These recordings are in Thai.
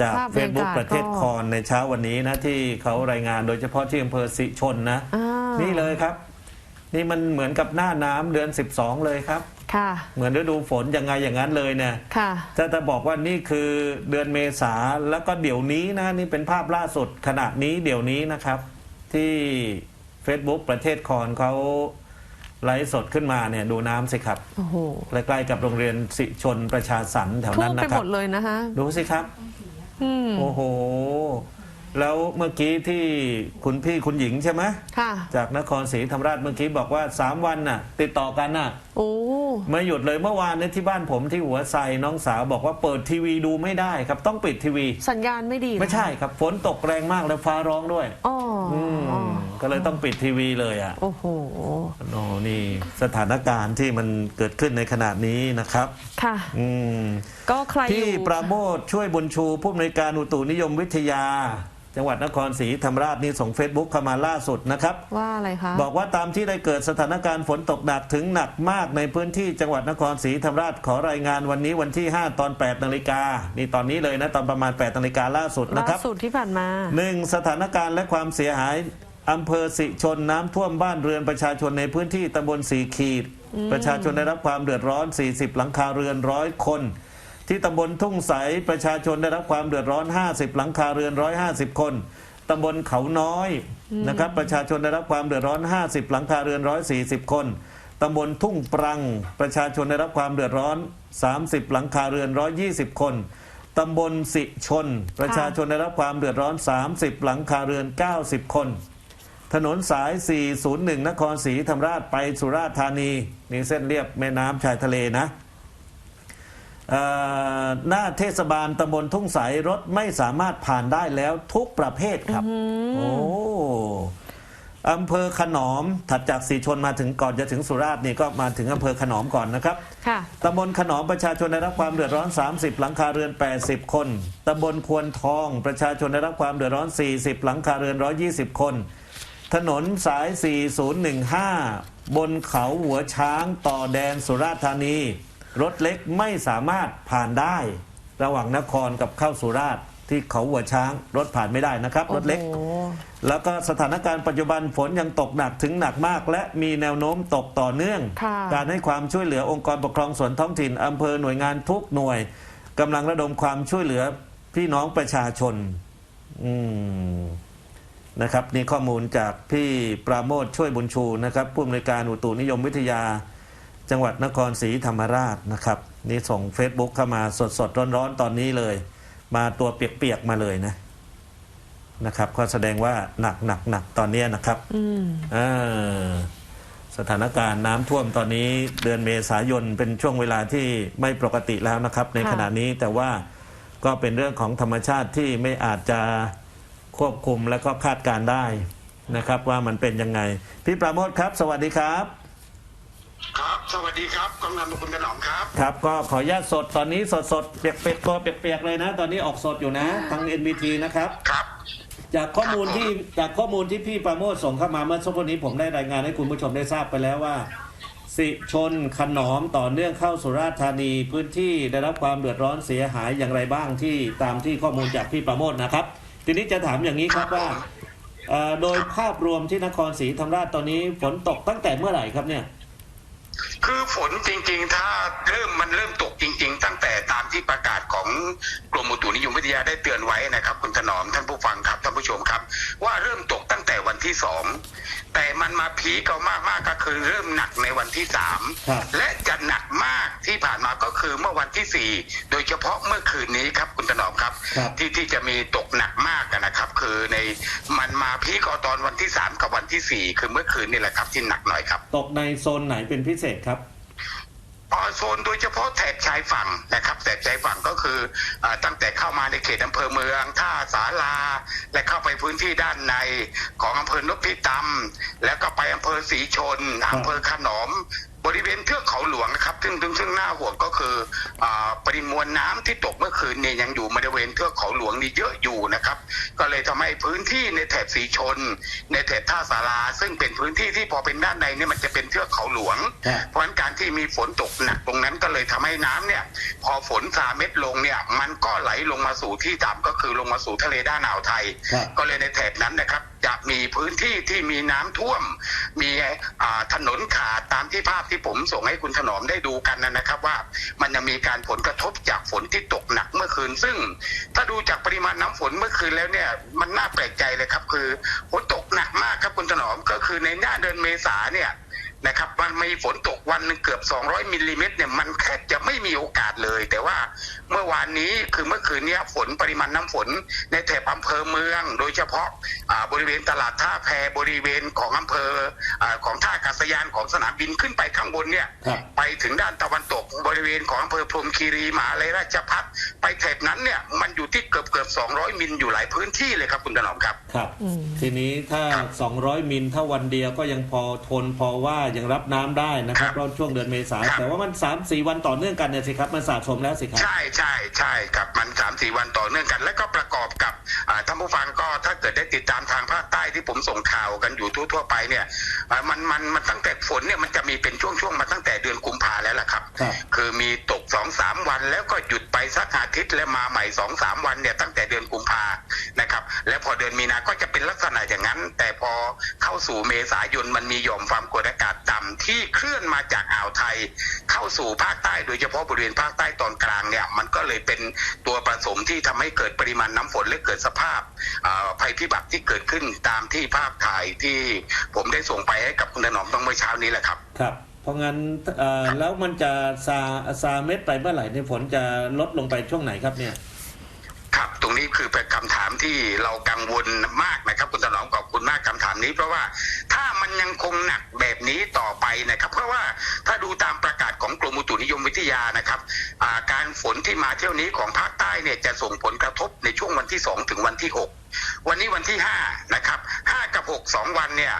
จากภาพบรเฟรซยากาศบุ๊กประเทศก็ คอนในเช้าวันนี้นะที่เขารายงานโดยเฉพาะที่อำเภอสิชนนะ อ่านี่เลยครับ นี่มันเหมือนกับหน้าน้ำเดือน 12 เลยครับ ค่ะ เหมือนฤดูฝนยังไงอย่างนั้นเลยเนี่ย ค่ะถ้าจะบอกว่านี่คือเดือนเมษาแล้วก็เดี๋ยวนี้นะนี่เป็นภาพล่าสุดขณะนี้เดี๋ยวนี้นะครับ ที่ Facebook ประเทศคอนเขาไลฟ์สดขึ้นมาเนี่ยดูน้ำสิครับโอ้โหใกล้ๆกับโรงเรียนสิชนประชาสรรค์แถวท่วนั้มนไปนะคหรัมบดเลยนะคะ ดูสิครับ อืมโอ้โห แล้วเมื่อกี้ที่คุณพี่คุณหญิงใช่ไหมค่ะ จากนครศรีธรรมราชเมื่อกี้บอกว่า 3 วันน่ะ ติดต่อกันน่ะ โอ้ไม่หยุดเลยเมื่อวานเนี่ยที่บ้านผมที่หัวไซน้องสาวบอกว่าเปิดทีวีดูไม่ได้ครับต้องปิดทีวี สัญญาณไม่ดีเหรอไม่ใช่ครับฝนตกแรงมากแล้วฟ้าร้องด้วย อ๋ออมอ๋อก็เลยต้องปิดทีวีเลยอะโอ้โห โอ้นี่ สถานการณ์ที่มันเกิดขึ้นในขณะนี้นะครับ ค่ะอืมก็ใครอพี่ยู่ปราโมทช่วยบุญชูผู้อำนวยการอุตุนิยมวิทยา จังหวัดนครศรีธรรมราชนี่ส่งเฟซบุ๊กเข้ามาล่าสุดนะครับ ว่าอะไรคะ บอกว่าตามที่ได้เกิดสถานการณ์ฝนตกหนักถึงหนักมากในพื้นที่จังหวัดนครศรีธรรมราชขอรายงานวันนี้วันที่ 5 ตอน 8 นาฬิกานี่ตอนนี้เลยนะ ตอนประมาณ 8 นาฬิกาล่าสุดนะล่าครับ สุดที่ผ่านมา หนึ่งสถานการณ์และความเสียหาย อำเภอสิชนน้ำท่วมบ้านเรือนประชาชนในพื้นที่ตำบลสีขีด ประชาชนได้รับความเดือดร้อน 40 หลังคาเรือนร้อยคน ที่ตำบลทุ่งใสประชาชนได้รับความเดือดร้อน 50 หลังคาเรือน 150 คนตำบลเขาน้อยนะครับประชาชนได้รับความเดือดร้อน 50 หลังคาเรือน 140 คนตำบลทุ่งปรัง ประชาชนได้รับความเดือดร้อน 30 หลังคาเรือน 120 คนตำบลสิชน ประชาชนได้รับความเดือดร้อน 30 หลังคาเรือน 90 คน ถนนสาย 401 นครศรีธรรมราชไปสุราษฎร์ธานี นี่เส้นเรียบแม่น้ำชายทะเลนะเอ่อหน้าเทศบาลตำบลทุ่งใสรถไม่สามารถผ่านได้แล้วทุกประเภทครับ โอ้อำเภอขนอมถัดจากสีชนมาถึงก่อนจะถึงสุราษฎร์นี่ก็มาถึงอำเภอขนอมก่อนนะครับค่ะตำบลขนอมประชาชนได้รับความเดือดร้อน 30 หลังคาเรือน 80 คนตำบลควรทองประชาชนได้รับความเดือดร้อน 40 หลังคาเรือน 120 คน ถนนสาย 4015 บนเขาหัวช้างต่อแดนสุราษฎร์ธานี รถเล็กไม่สามารถผ่านได้ ระหว่างนครกับเข้าสุราษฎร์ที่เขาหัวช้าง รถผ่านไม่ได้นะครับ รถเล็กโอ้โหแล้วก็สถานการณ์ปัจจุบันฝนยังตกหนักถึงหนักมาก และมีแนวโน้มตกต่อเนื่องค่ะการให้ความช่วยเหลือองค์กรปกครองส่วนท้องถิ่นอำเภอหน่วยงานทุกหน่วยกำลังระดมความช่วยเหลือพี่น้องประชาชน อืม นะครับนี่ข้อมูลจากพี่ปราโมทช่วยบุญชูนะครับผู้อำนวยการอุตุนิยมวิทยา จังหวัดนครศรีธรรมราชนะครับนี่ส่ง Facebook เข้ามาสดๆร้อนๆ ตอนนี้เลย มาตัวเปียกๆมาเลยนะนะครับก็แสดงว่าหนักหนักหนักตอนเนี้ยนะครับอืมเออสถานการณ์น้ำท่วมตอนนี้เดือนเมษายนเป็นช่วงเวลาที่ไม่ปกติแล้วนะครับ ในค่ะขณะนี้แต่ว่าก็เป็นเรื่องของธรรมชาติที่ไม่อาจจะ ควบคุมและก็คาดการณ์ได้นะครับ ว่ามันเป็นยังไง พี่ปราโมทครับ สวัสดีครับ ครับ สวัสดีครับกำนันคุณถนอมครับ ครับ ก็ขออนุญาตสดตอนนี้สดสดๆเปียกเปียกๆตัวเปียกๆเลยนะ ตอนนี้ออกสดอยู่นะทาง NBT นะครับครับจากข้อมูลที่จากข้อมูลที่พี่ประโมทส่งเข้ามาเมื่อสักครู่นี้ผมได้รายงานให้คุณผู้ชมได้ทราบไปแล้วว่า สิชนขนอมต่อเนื่องเข้าสุราษฎร์ธานีพื้นที่ได้รับความเดือดร้อนเสียหายอย่างไรบ้างที่ตามที่ข้อมูลจากพี่ประโมทนะครับ ทีนี้จะถามอย่างนี้ครับว่าโดยภาพรวมที่นครศรีธรรมราชตอนนี้ฝนตกตั้งแต่เมื่อไหร่ครับเนี่ย คือฝนจริง ๆ ถ้าเริ่มมันเริ่มตกจริง ๆ ตั้งแต่ตามที่ประกาศของกรมอุตุนิยมวิทยาได้เตือนไว้นะครับ คุณถนอมท่านผู้ฟังครับท่านผู้ชมครับ ว่าเริ่มตกตั้งแต่วันที่สองแต่มันมาพีคเอามากๆก็คือเริ่มหนักในวันที่สามครับ และจะหนักมากที่ผ่านมาก็คือเมื่อวันที่สี่โดยเฉพาะเมื่อคืนนี้ครับคุณถนอมครับ ครับ ที่ที่จะมีตกหนักมากอะนะครับ คือในมันมาพีคเอาตอนวันที่สามกับวันที่สี่คือเมื่อคืนนี่แหละครับที่หนักหน่อยครับ ตกในโซนไหนเป็นพิเศษครับอ่า โซนโดยเฉพาะแถบชายฝั่งนะครับแถบชายฝั่งก็คืออตั้งแต่เข้ามาในเขตอำเภอเมือง ท่าสาราและเข้าไปพื้นที่ด้านในของอำเภอนพิตำแล้วก็ไปอำเภอศรีชนอำเภอขนอม บริเวณเทือกเขาหลวงนะครับซึ่งซึ่งซึ่งน่าห่วงก็คืออาปริมวลน้ำที่ตกเมื่อคืนเนี่ยยังอยู่บริเวณเทือกเขาหลวงนี่เยอะอยู่นะครับ ก็เลยทำให้พื้นที่ในแถบสีชน ในแถบท่าสาราซึ่งเป็นพื้นที่ที่พอเป็นด้านในเนี่ยมันจะเป็นเทือกเขาหลวงครับเพราะฉะนั้นการที่มีฝนตกหนักตรงนั้นก็เลยทำให้น้ำเนี่ย พอฝนซาเม็ดลงเนี่ย มันก็ไหลลงมาสู่ที่ต่ำก็คือลงมาสู่ทะเลด้านอ่าวไทยครับก็เลยในแถบนั้นนะครับจะมีพื้นที่ที่มีน้ำท่วม มีอ่าถนนขาดตามที่ภาพที่ผมส่งให้คุณถนอมได้ดูกันนะครับ ว่ามันจะมีการผลกระทบจากฝนที่ตกหนักเมื่อคืน ซึ่งถ้าดูจากปริมาณน้ำฝนเมื่อคืนแล้วเนี่ยมันน่าแปลกใจเลยครับ คือฝนตกหนักมากครับคุณถนอมก็คือในหน้าเดือนเมษาเนี่ย นะครับมันมีฝนตกวันหนึ่งเกือบ 200มิลลิเมตรเนี่ยมันแทบจะไม่มีโอกาสเลย แต่ว่าเมื่อวานนี้คือเมื่อคืนเนี้ยฝนปริมาณน้ำฝนในแถบอำเภอเมือง โดยเฉพาะอ่าบริเวณตลาดท่าแพบริเวณของอำเภออาของท่าอากาศยานของสนามบินขึ้นไปข้างบนเนี่ยครับไปถึงด้านตะวันตกบริเวณของอำเภอพรหมคีรีมหาเลยราชพัฒไปแถบนั้นเนี่ยมันอยู่ที่เกือบเกือบ200 มิลอยู่หลายพื้นที่เลยครับคุณถนอมครับครับอืมทีนี้ถ้าครับ200 มิลถ้าวันเดียวก็ยังพอทนพอว่ายังรับน้ำได้นะครับครับเพราะช่วงเดือนเมษาครับแต่ว่ามัน3 4วันต่อเนื่องกันเนี่ยสิครับมันสะสมแล้วสิครับใช่ใช่ใช่ครับมันสามสี่วันต่อเนื่องกัน แล้วก็ประกอบกับอ่าท่านผู้ฟังก็ถ้าเกิดได้ติดตามทางภาคใต้ที่ผมส่งข่าวกันอยู่ทั่วๆไปเนี่ยอ่ามันมันมันตั้งแต่ฝนเนี่ยมันจะมีเป็นช่วงๆมาตั้งแต่เดือนกุมภาแล้วล่ะครับครับคือมีตก สองสามวันแล้วก็หยุดไปสักอาทิตย์แล้วมาใหม่สองสามวันเนี่ยตั้งแต่เดือนกุมภานะครับ แล้วพอเดือนมีนาก็จะเป็นลักษณะอย่างนั้น แต่พอเข้าสู่เมษายนมันมีหย่อมความกดอากาศต่ำที่เคลื่อนมาจากอ่าวไทย เข้าสู่ภาคใต้โดยเฉพาะบริเวณภาคใต้ตอนกลางเนี่ยมันก็เลยเป็นตัวผสมที่ทำให้เกิดปริมาณน้ำฝนและเกิดสภาพภัยพิบัติที่เกิดขึ้นตามที่ภาพถ่ายที่ผมได้ส่งไปให้กับคุณถนอมต้องเมื่อเช้านี้แหละครับครับ เพราะงั้นแล้วมันจะซาซาเม็ดไปเมื่อไหร่ในฝนจะลดลงไปช่วงไหนครับเนี่ย ครับตรงนี้คือเป็นคำถามที่เรากังวลมากนะครับคุณถนอมขอบคุณมากคำถามนี้ เพราะว่าถ้ามันยังคงหนักแบบนี้ต่อไปนะครับ เพราะว่าถ้าดูตามประกาศของกรมอุตุนิยมวิทยานะครับาการฝนที่มาเที่ยวนี้ของภาคใต้เนี่ยจะส่งผลกระทบในช่วงวันที่ 2 ถึงวันที่ 6 วันนี้วันที่5นะครับ 5กับ6 2วันเนี่ย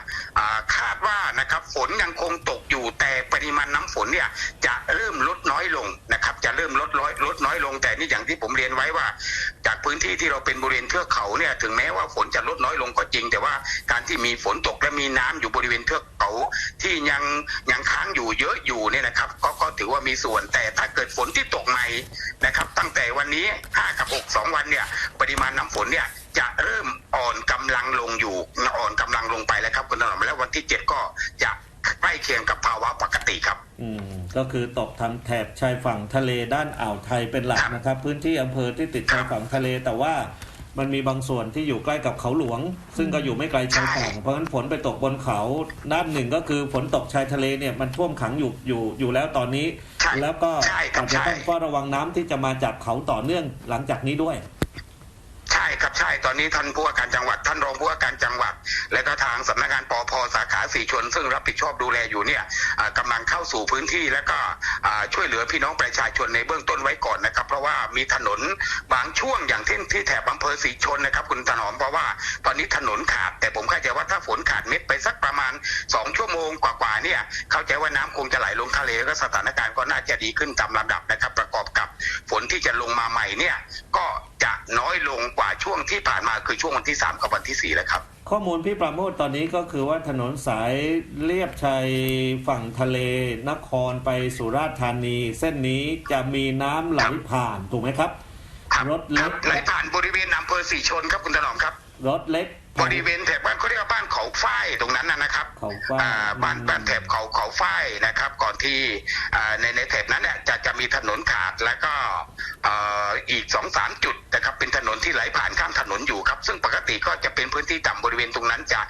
คาดว่านะครับฝนยังคงตกอยู่แต่ปริมาณน้ำฝนเนี่ยจะเริ่มลดน้อยลงนะครับจะเริ่มลดน้อยลดน้อยลง แต่นี่อย่างที่ผมเรียนไว้ว่า จากพื้นที่ที่เราเป็นบริเวณเทือกเขาเนี่ยถึงแม้ว่าฝนจะลดน้อยลงก็จริง แต่ว่าการที่มีฝนตกและมีน้ำอยู่บริเวณเทือกเขาที่ยังยังค้างอยู่เยอะอยู่เนี่ยนะครับก็ก็ถือว่ามีส่วน แต่ถ้าเกิดฝนที่ตกใหม่นะครับ ตั้งแต่วันนี้5กับ6 2 วันเนี่ยปริมาณน้ำฝนเนี่ย จะเริ่มอ่อนกำลังลงอยู่อ่อนกำลังลงไปแล้วครับคุณถนอมแล้ววันที่7ก็จะใกล้เคียงกับภาวะปกติครับ อืมก็คือตกทางแถบชายฝั่งทะเลด้านอ่าวไทยเป็นหลักครับนะครับ พื้นที่อำเภอที่ติดชายฝั่งทะเลแต่ว่ามันมีบางส่วนที่อยู่ใกล้กับเขาหลวง ซึ่งก็อยู่ไม่ไกลชายฝั่งเพราะฉะนั้นฝนไปตกบนเขาด้านหนึ่งก็คือฝนตกชายทะเลเนี่ยมันท่วมขังอยู่อยู่อยู่แล้วตอนนี้ใช่แล้วก็ใช่ครับอาจจะต้องใช่เฝ้าระวังน้ำที่จะมาจากเขาต่อเนื่องหลังจากนี้ด้วยใช่ ครับใช่ตอนนี้ท่านผู้ว่าการจังหวัด ท่านรองผู้ว่าการจังหวัด และก็ทางสำนักงานปอพสาขาสีชน ซึ่งรับผิดชอบดูแลอยู่เนี่ยอ่ากำลังเข้าสู่พื้นที่แล้วก็ช่วยเหลือพี่น้องประชาชนในเบื้องต้นไว้ก่อนนะครับ เพราะว่ามีถนนบางช่วงอย่างที่นที่แถบอำเภอสีชนนะครับคุณถนอมเพราะว่าตอนนี้ถนนขาด แต่ผมเข้าใจว่าถ้าฝนขาดเม็ดไปสักประมาณ 2 ชั่วโมงกว่าๆเนี่ยเข้าใจว่าน้ำคงจะไหลลงทะเลแล้วก็สถานการณ์ก็น่าจะดีขึ้นตามลำดับนะครับ ประกอบกับฝนที่จะลงมาใหม่เนี่ยก็จะน้อยลงกว่าช่วงที่ผ่านมาคือช่วงวันที่3กับวันที่4แล้วครับ ข้อมูลพี่ประโมทตอนนี้ก็คือว่าถนนสายเลียบชายฝั่งทะเล นครไปสุราษฎร์ธานี เส้นนี้จะมีน้ำไหลผ่านถูกไหมครับครับรถเล็กไหลผ่านบริเวณอำเภอสีชนครับคุณถนอมครับ รถเล็ก บริเวณแถบบ้านเขาเรียกว่าบ้านเขาฝ้ายตรง เขาฝ้ายอ่าบ้านบ้านแถบเขาเขาฝ้ายนะครับ ก่อนที่อ่าในในแถบนั้นเนี่ยจะจะมีถนนขาดแล้วก็เอ่ออีกสองสามจุดนะครับเป็นถนนที่ไหลผ่านข้ามถนนอยู่ครับ ซึ่งปกติก็จะเป็นพื้นที่ต่ำบริเวณตรงนั้นจะ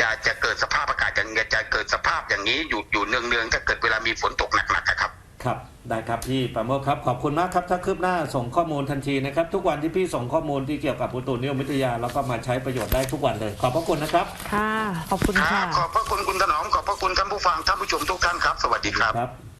จะจะเกิดสภาพอากาศอย่างจะเกิดสภาพอย่างนี้อยู่อยู่เนืองเนืองๆถ้าเกิดเวลามีฝนตกหนักๆอะครับ ครับได้ครับพี่ประโมทครับขอบคุณมากครับถ้าคืบหน้าส่งข้อมูลทันทีนะครับ ทุกวันที่พี่ส่งข้อมูลที่เกี่ยวกับอุตุนิยมวิทยาแล้วก็มาใช้ประโยชน์ได้ทุกวันเลย ขอบพระคุณนะครับค่ะขอบคุณครัค่ะบขอบพระคุณคุณถนอมขอบพระคุณท่านผู้ฟังท่านผู้ชมทุกท่านครับ สวัสดีครับครับ